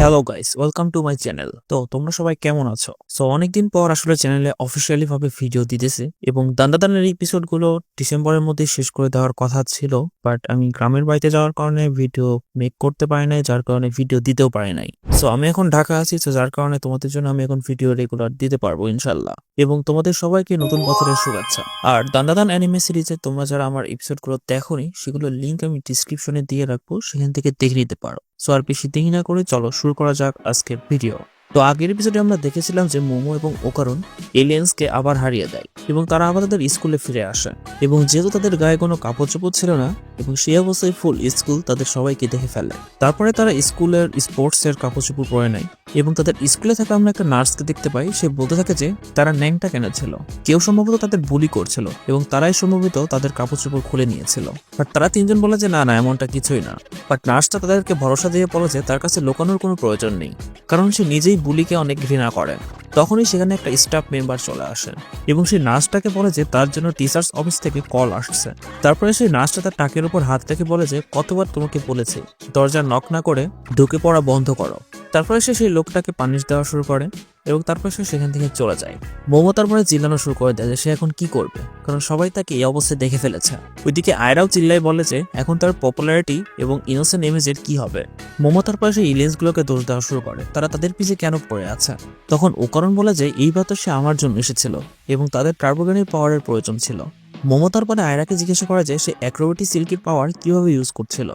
Hello guys welcome to my channel তো, তোমরা সবাই কেমন আছো? সো অনেকদিন পর আসলে চ্যানেলে অফিসিয়ালি ভাবে ভিডিও দিতেছি এবং দান্দাদানের এপিসোডগুলো ডিসেম্বরের মধ্যে শেষ করে দেওয়ার কথা ছিল বাট আমি গ্রামের বাড়িতে যাওয়ার কারণে ভিডিও মেক করতে পারি নাই, যার কারণে ভিডিও দিতেও পারি নাই। সো আমি এখন ঢাকা আছি তো যার কারণে তোমাদের জন্য আমি এখন ভিডিও রেগুলার দিতে পারব ইনশাল্লাহ এবং তোমাদের সবাইকে নতুন বছরের শুভেচ্ছা। আর দান্দাদান অ্যানিমে সিরিজে তোমরা যারা আমার এপিসোড এপিসোডগুলো দেখোনি, সেগুলোর লিঙ্ক আমি ডিসক্রিপশনে দিয়ে রাখব, সেখান থেকে দেখে নিতে পারো। সো আর বেশি দেরি না করে চলো শুরু করা যাক আজকের ভিডিও তো আগের এপিসোডে আমরা দেখেছিলাম যে মোমো এবং ওকারণ এলিয়েন্সকে আবার হারিয়ে দেয় এবং তারা আবার তাদের স্কুলে ফিরে আসে। এবং যেহেতু তাদের গায়ে কোনো কাপড় চোপড় ছিল না, এবং সেই অবস্থায় ফুল স্কুল তাদের সবাইকে দেখে ফেলে। তারপরে তারা স্কুলের স্পোর্টস এর কাপড় চোপড় পরে নেয়। এবং তাদের স্কুলে থাকা আমরা একটা নার্সকে দেখতে পাই, সে বলতে থাকে যে তারা ন্যাংটা কেন ছিল? কেউ সম্ভবত তাদের বুলি করছিল এবং তারাই সম্ভবত তাদের কাপড় চোপড় খুলে নিয়েছিল। বাট তারা তিনজন বলে যে, না না, এমনটা কিছুই না। বাট নার্সটা তাদেরকে ভরসা দিয়ে বলে যে, তার কাছে লুকানোর কোনো প্রয়োজন নেই। কারণ সে নিজেই বুলিকে অনেক ঘৃণা করে। তখনই সেখানে একটা স্টাফ মেম্বার চলে আসে এবং সেই নার্সটাকে বলে যে, তার জন্য টিচার্স অফিস থেকে কল আসছে। তারপরে সেই নার্সটা তার টাকের উপর হাত রেখে বলে যে, কতবার তোমাকে বলেছে দরজা নক না করে ঢুকে পড়া বন্ধ করো। তারপরে সে সেই লোকটাকে পানিশ দেওয়া শুরু করে এবং তারপরে সে সেখান থেকে চলে যায়। মোমো তারপরে চিল্লানো শুরু করে দেয় যে সে এখন কি করবে? কারণ সবাই তাকে এই অবস্থায় দেখে ফেলেছে। ওইদিকে আয়রাও চিল্লাই বলে যে এখন তার পপুলারিটি এবং ইনোসেন্ট ইমেজের কি হবে? মোমো তারপরে সেই ইলিয়েন্সগুলোকে দোষ দেওয়া শুরু করে। তারা তাদের পিছে কেন পড়ে আছে? তখন ওকরণ বলে যে এইবার তো সে আমার জন্য এসেছিল এবং তাদের টার্বোগানের পাওয়ারের প্রয়োজন ছিল। মোমো তারপরে আয়রাকে জিজ্ঞাসা করে যে সে অ্যাক্রোবেটি সিল্কির পাওয়ার কীভাবে ইউজ করছিল?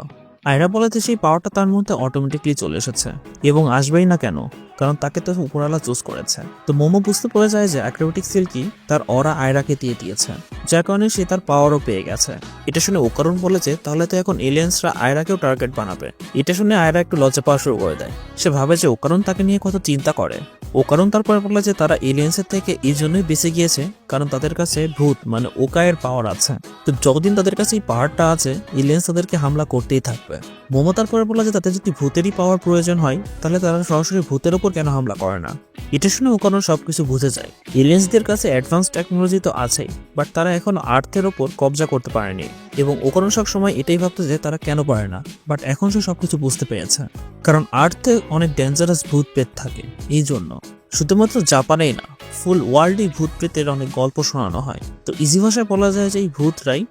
আয়রা বলে যে সেই পাওয়ারটা তার মধ্যে অটোমেটিকলি চলে এসেছে। এবং আসবেই না কেন? কারণ তাকে তো উপরালা চুজ করেছে। তো মোমো বুঝতে পেরে যায় যে অ্যাক্রোবেটিক সিল্কি তার অরা আয়রাকে দিয়ে দিয়েছে। যার কারণে সে তার পাওয়ারও পেয়ে গেছে। এটা শুনে ওকারণ বলে যে, তাহলে তো এখন এলিয়েন্সরা আয়রাকেও টার্গেট বানাবে। এটা শুনে আয়রা একটু লজ্জা পাওয়া শুরু করে দেয়। সে ভাবে যে ওকারণ তাকে নিয়ে কত চিন্তা করে। ওকারণ তারপরে বলে যে, তারা এলিয়েন্সের থেকে এই জন্যই বেঁচে গিয়েছে, কারণ তাদের কাছে ভূত মানে ওকায়ের পাওয়ার আছে। তো যতদিন তাদের কাছে এই পাওয়ারটা আছে এলিয়েন্স তাদেরকে হামলা করতেই থাকবে। মোমো তারপরে বলে যে, তাদের যদি ভূতেরই পাওয়ার প্রয়োজন হয়, তাহলে তারা সরাসরি ভূতের ওপর কেন হামলা করে না? এটা শুনে ওকারণ সবকিছু বুঝে যায়। এলিয়েন্সদের কাছে অ্যাডভান্স টেকনোলজি তো আছেই, বাট তারা এখন আর্থের ওপর কবজা করতে পারেনি এবং ওকারণ সব সময় এটাই ভাবতো যে তারা কেন পারে না, বাট এখন সে সবকিছু বুঝতে পেরেছে। কারণ আর্থে অনেক ডেঞ্জারাস ভূত পেত থাকে, এই জন্য। শুধুমাত্র জাপানেই না ফুল ওয়ার্ল্ডই ভূত প্রেতের অনেক গল্প শোনানো হয়। তো ইজি ভাষায় বলা যায় যে এই ভূতরাই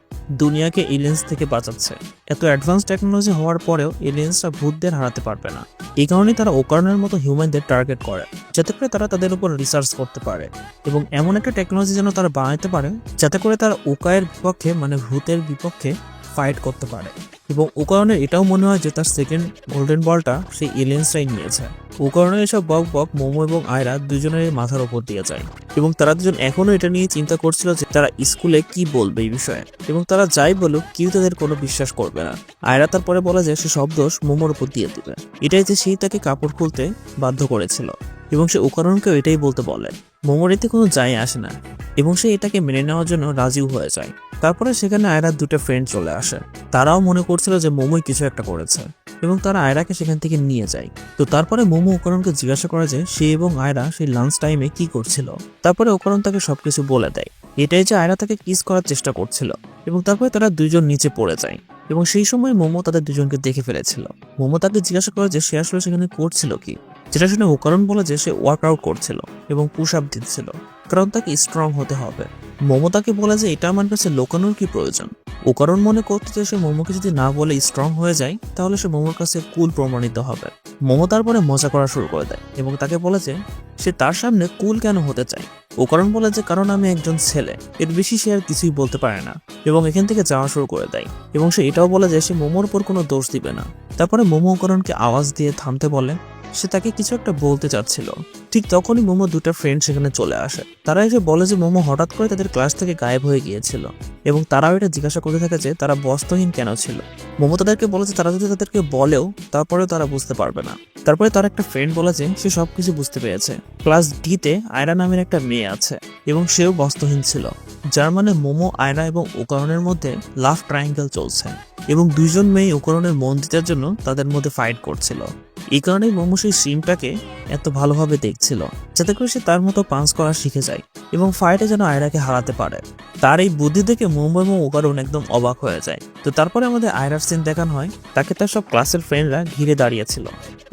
দুনিয়াকে এলিয়েন্স থেকে বাঁচাচ্ছে। এত অ্যাডভান্স টেকনোলজি হওয়ার পরেও এলিয়েন্সরা ভূতদের হারাতে পারবে না। এই কারণেই তারা ওকারণের মতো হিউম্যানদের টার্গেট করে, যাতে করে তারা তাদের উপর রিসার্চ করতে পারে। এবং এমন একটা টেকনোলজি যেন তারা বানাতে পারে, যাতে করে তারা ওকায়ের বিপক্ষে মানে ভূতের বিপক্ষে ফাইট করতে পারে। এবং ওকারণের এটাও মনে হয় যে তার সেকেন্ড গোল্ডেন বলটা সেই এলিয়েন্সরাই নিয়েছে। ওকারণে এসব বক বক, মোমো এবং আয়রা দুজনের মাথার ওপর দিয়ে যায়। এবং তারা দুজন এখনও এটা নিয়ে চিন্তা করছিল যে তারা স্কুলে কি বলবে এই বিষয়ে। এবং তারা যাই বলুক, কেউ তাদের কোনো বিশ্বাস করবে না। আয়রা তারপরে বলে যে সে সব দোষ মোমোর উপর দিয়ে দিবে। এটাই যে সেই তাকে কাপড় খুলতে বাধ্য করেছিল। এবং সে ওকারণকেও এটাই বলতে বলে। মোমোর এতে কোনো যায় আসে না এবং সে এটাকে মেনে নেওয়ার জন্য রাজিও হয়ে যায়। তারপরে সেখানে আয়রার দুটো ফ্রেন্ড চলে আসে। তারাও মনে করছিল যে মোমোই কিছু একটা করেছে এবং তারা আয়রাকে সেখান থেকে নিয়ে যায়। তো তারপরে মোমো ওকরণকে জিজ্ঞাসা করে যে সে এবং আয়রা সেই লাঞ্চ টাইমে কি করছিল? তারপরে ওকরণ তাকে সবকিছু বলে দেয়। এটাই যে আয়রা তাকে কিস করার চেষ্টা করছিল এবং তারপরে তারা দুইজন নিচে পড়ে যায় এবং সেই সময় মোমো তাদের দুজনকে দেখে ফেলেছিল। মোমো তাকে জিজ্ঞাসা করে যে সে আসলে সেখানে করছিল কি? যেটা শুনে ওকরণ বলে যে সে ওয়ার্কআউট করছিল এবং পুশ আপ দিচ্ছিল, কারণ তাকে স্ট্রং হতে হবে। মোমো তাকে বলে যে, এটা আমার কাছে লোকানোর কি প্রয়োজন? ওকারণ মনে করতে যে সে মোমোকে যদি না বলে স্ট্রং হয়ে যায়, তাহলে সে মোমোর কাছে কুল প্রমাণিত হবে। মোমো তারপরে মজা করা শুরু করে দেয় এবং তাকে বলে যে, সে তার সামনে কুল কেন হতে চায়? ওকারণ বলে যে, কারণ আমি একজন ছেলে, এর বেশি সে আর কিছুই বলতে পারে না। এবং এখান থেকে যাওয়া শুরু করে দেয় এবং সে এটাও বলে যে, সে মোমোর উপর কোনো দোষ দিবে না। তারপরে মোমো ওকারণকে আওয়াজ দিয়ে থামতে বলে সে তাকে কিছু একটা বলতে চাচ্ছিল। ঠিক তখনই মোমো দুটা ফ্রেন্ড সেখানে চলে আসে। তারা এসে বলে যে মোমো হঠাৎ করে তাদের ক্লাস থেকে গায়েব হয়ে গিয়েছিল। এবং তারাও এটা জিজ্ঞাসা করতে থাকে যে তারা বস্ত্রহীন কেন ছিল? মোমো তাদেরকে বলে যে তারা যদি তাদেরকে বলেও, তারপরেও তারা বুঝতে পারবে না। তারপরে তার একটা ফ্রেন্ড বলে যে সে সবকিছু বুঝতে পেরেছে। ক্লাস ডিতে আয়রা নামের একটা মেয়ে আছে এবং সেও বস্ত্রহীন ছিল। যার মানে মোমো, আয়রা এবং ওকরণের মধ্যে লাভ ট্রায়াঙ্গেল চলছে। এবং দুইজন মেয়ে ওকরণের মন জন্য তাদের মধ্যে ফাইট করছিল। এই কারণেই মোমো সেই সিমটাকে এত ভালোভাবে দেখছিল, যাতে করে সে তার মতো পাঞ্চ করা শিখে যায়। এবং ফাইটে যেন আয়রাকে হারাতে পারে। তার এই বুদ্ধি দেখে মুম্বাই এবং ওকারুন একদম অবাক হয়ে যায়। তো তারপরে আমাদের আয়রার সিন দেখানো হয়, তাকে তার সব ক্লাসের ফ্রেন্ডরা ঘিরে দাঁড়িয়েছিল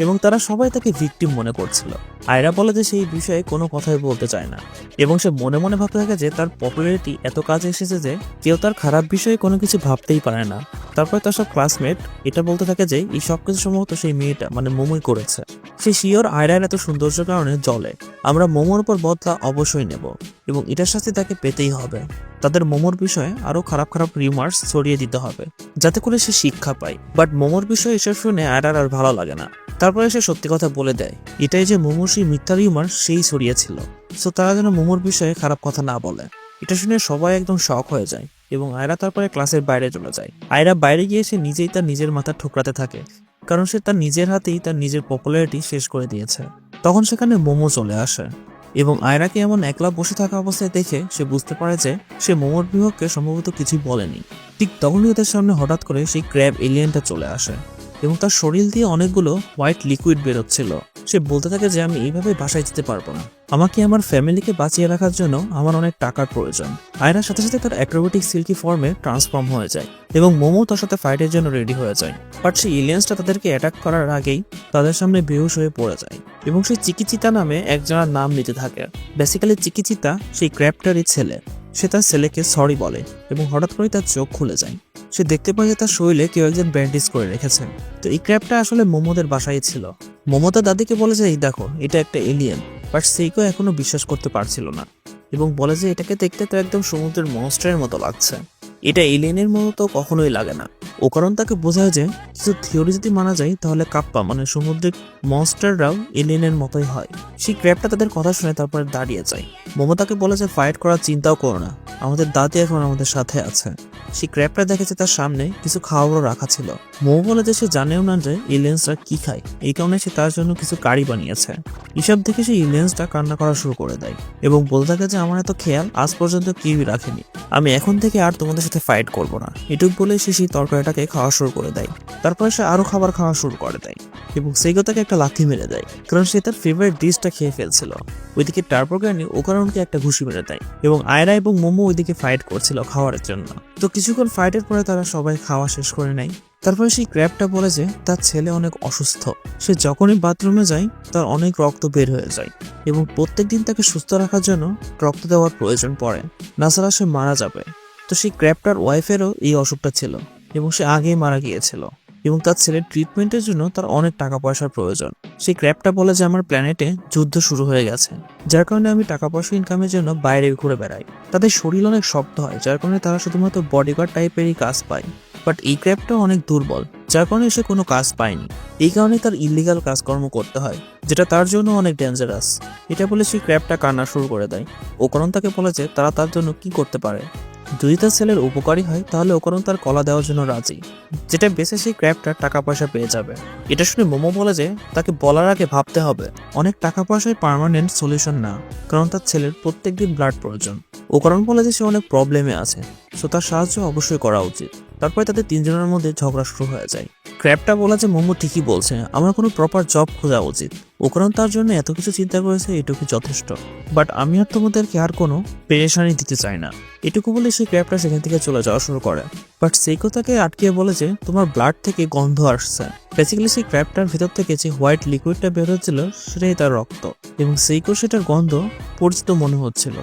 এবং তারা সবাই তাকে ভিকটিম মনে করছিল। আয়রা বলে যে সেই বিষয়ে কোনো কথাই বলতে চায় না এবং সে মনে মনে ভাবতে থাকে যে তার পপুলারিটি এত কাজে এসেছে যে কেউ তার খারাপ বিষয়ে কোনো কিছু ভাবতেই পারে না। তারপরে তার সব ক্লাসমেট এটা বলতে থাকে যে এই সব কিছু সম্ভবত সেই মেয়েটা মানে মোমোই করেছে। সে শিওর আয়রার এত সৌন্দর্যের কারণে জলে আমরা মোমোর উপর বদলা অবশ্যই নেব এবং এটার সাথে তাকে পেতেই হবে। তাদের মোমোর বিষয়ে আরও খারাপ খারাপ রিমার্স ছড়িয়ে দিতে হবে, যাতে করে সে শিক্ষা পায়। বাট মোমোর বিষয়ে এসব শুনে আয়রার আর ভালো লাগে না। তারপরে সে সত্যি কথা বলে দেয়, এটাই যে মোমোর সেই মিথ্যা রিউমার সেই ছড়িয়েছিল। সো তারা যেন মোমোর বিষয়ে খারাপ কথা না বলে। এটা শুনে সবাই একদম শক হয়ে যায় এবং আয়রা তারপরে ক্লাসের বাইরে চলে যায়। আয়রা বাইরে গিয়ে সে নিজেই তার নিজের মাথা ঠোকরাতে থাকে। কারণ সে তার নিজের হাতেই তার নিজের পপুলারিটি শেষ করে দিয়েছে। তখন সেখানে মোমো চলে আসে এবং আয়রাকে এমন একলা বসে থাকা অবস্থায় দেখে সে বুঝতে পারে যে সে মোমোর বিভাগকে সম্ভবত কিছুই বলেনি। ঠিক তখনই ওদের সামনে হঠাৎ করে সেই ক্র্যাব এলিয়েনটা চলে আসে এবং তার শরীর দিয়ে অনেকগুলো হোয়াইট লিকুইড বেরোচ্ছিল। সে বলতে থাকে যে আমি এইভাবে বাসায় যেতে পারব না। আমাকে আমার ফ্যামিলিকে বাঁচিয়ে রাখার জন্য আমার অনেক টাকার প্রয়োজন। আয়রার সাথে সাথে তার অ্যাক্রোবেটিক সিল্কি ফর্মে ট্রান্সফর্ম হয়ে যায় এবং মোমো তার সাথে ফাইটের জন্য রেডি হয়ে যায়। বাট সেই এলিয়েন্সটা তাদেরকে অ্যাটাক করার আগেই তাদের সামনে বেহুশ হয়ে পড়ে যায় এবং সেই চিকিচিতা নামে একজনের নাম নিতে থাকে। বেসিক্যালি চিকিচিতা সেই ক্র্যাপটারই ছেলে। সে তার ছেলেকে সরি বলে এবং হঠাৎ করেই তার চোখ খুলে যায়। সে দেখতে পায় যে তার শরীরে কেউ একজন ব্যান্ডেজ করে রেখেছে। তো এই ক্র্যাপটা আসলে মোমোদের বাসায় ছিল। মমতা দাদিকে বলে যে, এই দেখো, এটা একটা এলিয়েন বাট সেইকেও এখনও বিশ্বাস করতে পারছিল না। এবং বলে যে, এটাকে দেখতে তো একদম সমুদ্রের মনস্টারের মতো লাগছে। এটা এলিয়েনের মতো তো কখনোই লাগে না। ও কারণ তাকে বোঝায় যে, কিছু থিওরি যদি মানা যায়, তাহলে কাপ্পা মানে সমুদ্রের মনস্টাররাও এলিয়েনের মতোই হয়। সেই ক্র্যাপটা তাদের কথা শুনে তারপরে দাঁড়িয়ে যায়। মমতাকে বলে যে ফাইট করার চিন্তাও করো না। আমাদের দাদি এখন আমাদের সাথে আছে। সেই ক্র্যাপটা দেখেছে তার সামনে, কিছু খাওয়ারও রাখা ছিল। মৌ বলে যে সে জানেও না যে এলিয়েন্সরা কি খায়। এই কারণে সে তার জন্য কিছু কারি বানিয়েছে। এসব দেখে সে এলিয়েন্সটা কান্না করা শুরু করে দেয় এবং বলতে থাকে যে, আমার এত খেয়াল, আজ পর্যন্ত কেউই রাখেনি। আমি এখন থেকে আর তোমাদের সাথে ফাইট করব না। এটুক বলে সে সেই তরকারিটাকে খাওয়া শুরু করে দেয়। তারপরে সে আরও খাবার খাওয়া শুরু করে দেয়। এবং সেইগো তাকে একটা লাথি মেরে দেয়, কারণ সে তার ফেভারিট ডিশটা খেয়ে ফেলছিল। ওইদিকে টার্বোগ্যানি ওকারণকে একটা ঘুষি মেরে দেয় এবং আয়রা এবং মোমো ওইদিকে ফাইট করছিল খাওয়ার জন্য। তো কিছুক্ষণ ফাইটের পরে তারা সবাই খাওয়া শেষ করে নেয়। তারপরে সেই ক্র্যাবটা বলে যে, তার ছেলে অনেক অসুস্থ। সে যখনই বাথরুমে যায়, তার অনেক রক্ত বের হয়ে যায় এবং প্রত্যেক দিন তাকে সুস্থ রাখার জন্য রক্ত দেওয়ার প্রয়োজন পড়ে। নাছাড়া সে মারা যাবে। তো সেই ক্র্যাবটার ওয়াইফেরও এই অসুখটা ছিল এবং সে আগেই মারা গিয়েছিল। এবং তার ছেলের ট্রিটমেন্টের জন্য তার অনেক টাকা পয়সার প্রয়োজন। সেই ক্র্যাপটা বলে যে, আমার প্ল্যানেটে যুদ্ধ শুরু হয়ে গেছে। যার কারণে আমি টাকা পয়সা ইনকামের জন্য বাইরে ঘুরে বেড়াই। তাদের শরীর অনেক শক্ত হয়, যার কারণে তারা শুধুমাত্র বডিগার্ড টাইপেরই কাজ পায়। বাট এই ক্র্যাপটা অনেক দুর্বল, যার কারণে সে কোনো কাজ পায়নি। এই কারণে তার ইলিগাল কাজকর্ম করতে হয়, যেটা তার জন্য অনেক ডেঞ্জারাস এটা বলে সেই ক্র্যাপটা কান্না শুরু করে দেয়। ও কারণ তাকে বলে যে, তারা তার জন্য কি করতে পারে? যদি তার ছেলের উপকারী হয়, তাহলে ও কারণ তার কলা দেওয়ার জন্য রাজি। যেটা বেছে সেই ক্র্যাপটা টাকা পয়সা পেয়ে যাবে। এটা শুনে মোমো বলে যে, তাকে বলার আগে ভাবতে হবে, অনেক টাকা পয়সায় পারমানেন্ট সলিউশন না, কারণ তার ছেলের প্রত্যেকদিন ব্লাড প্রয়োজন ও কারণ বলে যে সে অনেক প্রবলেমে আছে সো তার সাহায্য অবশ্যই করা উচিত। তারপরে তাদের তিনজনের মধ্যে ঝগড়া শুরু হয়ে যায়। ক্র্যাবটা বলা যে মোমো ঠিকই বলছে, আমার কোনো প্রপার জব খোঁজা উচিত। ও কারণ তার জন্য এত কিছু চিন্তা করেছে, এটুকু যথেষ্ট? বাট আমি আর তোমাদেরকে আর কোনো পেরেশানি দিতে চাই না। এটুকু বলে সেই ক্র্যাবটা সেখান থেকে চলে যাওয়া শুরু করে। বাট সেই কথাকে আটকিয়ে বলে যে, তোমার ব্লাড থেকে গন্ধ আসছে। বেসিক্যালি সেই ক্র্যাবটার ভিতর থেকে যে হোয়াইট লিকুইডটা বের হচ্ছিল, সেটাই তার রক্ত। এবং সেইকো সেটার গন্ধ পরিচিত মনে হচ্ছিল।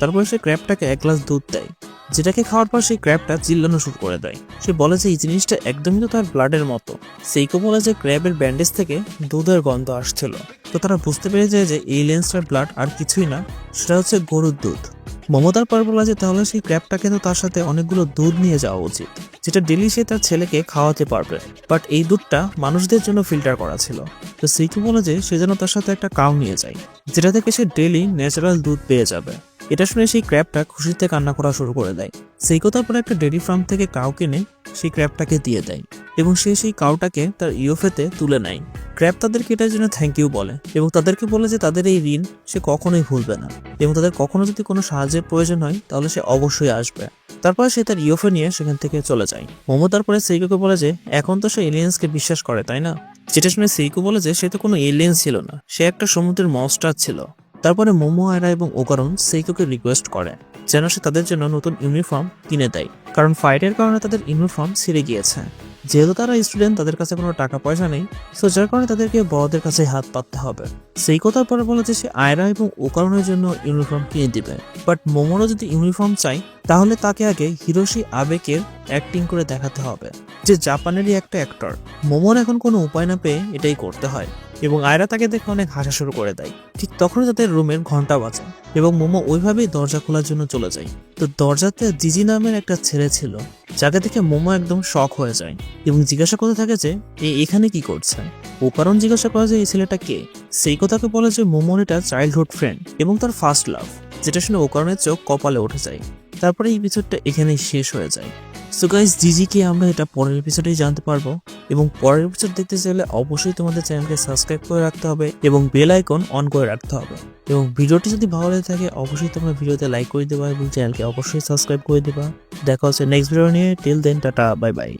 তারপরে সে ক্র্যাবটাকে এক গ্লাস দুধ দেয়। যেটাকে খাওয়ার পর সেই ক্র্যাবটা চিল্লানো শুরু করে দেয়। সে বলে যে, এই জিনিসটা একদমই তো তার ব্লাডের মতো। সেইকো বলে যে, ক্র্যাবের ব্যান্ডেজ থেকে দুধের গন্ধ আসছিল। তো তারা বুঝতে পেরে যায় যে, এই লেন্সটার ব্লাড আর কিছুই না, সেটা হচ্ছে গরুর দুধ। মমতার পর বলা যে তাহলে সেই ক্র্যাবটাকে তো তার সাথে অনেকগুলো দুধ নিয়ে যাওয়া উচিত, যেটা ডেলি সে তার ছেলেকে খাওয়াতে পারবে। বাট এই দুধটা মানুষদের জন্য ফিল্টার করা ছিল। তো সেইকো বলে যে, সে যেন তার সাথে একটা কাউ নিয়ে যায়, যেটা থেকে সে ডেলি ন্যাচারাল দুধ পেয়ে যাবে। এটা শুনে সেই ক্র্যাবটা খুশিতে কান্না করা শুরু করে দেয়। সেই কথার পরে একটা ডেরি ফার্ম থেকে কাউ কিনে সেই ক্র্যাবটাকে দিয়ে দেয় এবং সে সেই কাউটাকে তার ইউএফএতে তুলে নেয়। ক্র্যাব তাদেরকে এটার জন্য থ্যাংক ইউ বলে এবং তাদেরকে বলে যে তাদের এই ঋণ সে কখনোই ভুলবে না এবং তাদের কখনো যদি কোনো সাহায্যের প্রয়োজন হয় তাহলে সে অবশ্যই আসবে। তারপরে সে তার ইউএফএ নিয়ে সেখান থেকে চলে যায়। মোমো তারপরে সেইকোকে বলে যে, এখন তো সে এলিয়েন্সকে বিশ্বাস করে, তাই না? যেটা শুনে সেইকো বলে যে, সে তো কোনো এলিয়েন্স ছিল না, সে একটা সমুদ্রের মনস্টার ছিল। তারপরে মোমো, আয়রা এবং ওকারণ সেইকোকে রিকোয়েস্ট করে, যেন সে তাদের জন্য নতুন ইউনিফর্ম কিনে দেয়। কারণ ফাইটের কারণে তাদের ইউনিফর্ম ছিঁড়ে গিয়েছে। যেহেতু তারা স্টুডেন্ট তাদের কাছে কোনো টাকা পয়সা নেই তো যার কারণে তাদেরকে বড়দের কাছে হাত পাততে হবে। সেই কথার পরে বলে যে সে আয়রা এবং ওকারণের জন্য ইউনিফর্ম কিনে দিবে। বাট মোমোরও যদি ইউনিফর্ম চাই, তাহলে তাকে আগে হিরোশি আবেকের অ্যাক্টিং করে দেখাতে হবে, যে জাপানেরই একটা অ্যাক্টর মোমোর এখন কোনো উপায় না পেয়ে এটাই করতে হয়, এবং আয়রা তাকে দেখে অনেক হাসা শুরু করে দেয়। ঠিক তখনই তাদের রুমের ঘণ্টা বাজে, এবং মোমো ওইভাবেই দরজা খোলার জন্য চলে যায়। তো দরজাতে জিজি নামের একটা ছেলে ছিল যাকে দেখে মোমো একদম শখ হয়ে যায় এবং জিজ্ঞাসা করতে থাকে যে, এ এখানে কি করছে? ও কারণ জিজ্ঞাসা করে যে, এই ছেলেটা কে? সেই কথাকে বলে যে মোমোর এটা চাইল্ডহুড ফ্রেন্ড এবং তার ফার্স্ট লাভ যেটা শুনে ও কারণের চোখ কপালে উঠে যায়। তারপরে এই এপিসোডটা এখানেই শেষ হয়ে যায়। সো গাইজ জিজিকে আমরা এটা পরের এপিসোডেই জানতে পারব। এবং পরের এপিসোড দেখতে চাইলে অবশ্যই তোমাদের চ্যানেলকে সাবস্ক্রাইব করে রাখতে হবে এবং বেল আইকন অন করে রাখতে হবে। এবং ভিডিওটি যদি ভালো লেগে থাকে, অবশ্যই তোমরা ভিডিওতে লাইক করে দেবা এবং চ্যানেলকে অবশ্যই সাবস্ক্রাইব করে দেবা। দেখা হচ্ছে নেক্সট ভিডিও নিয়ে। Till then tata bye bye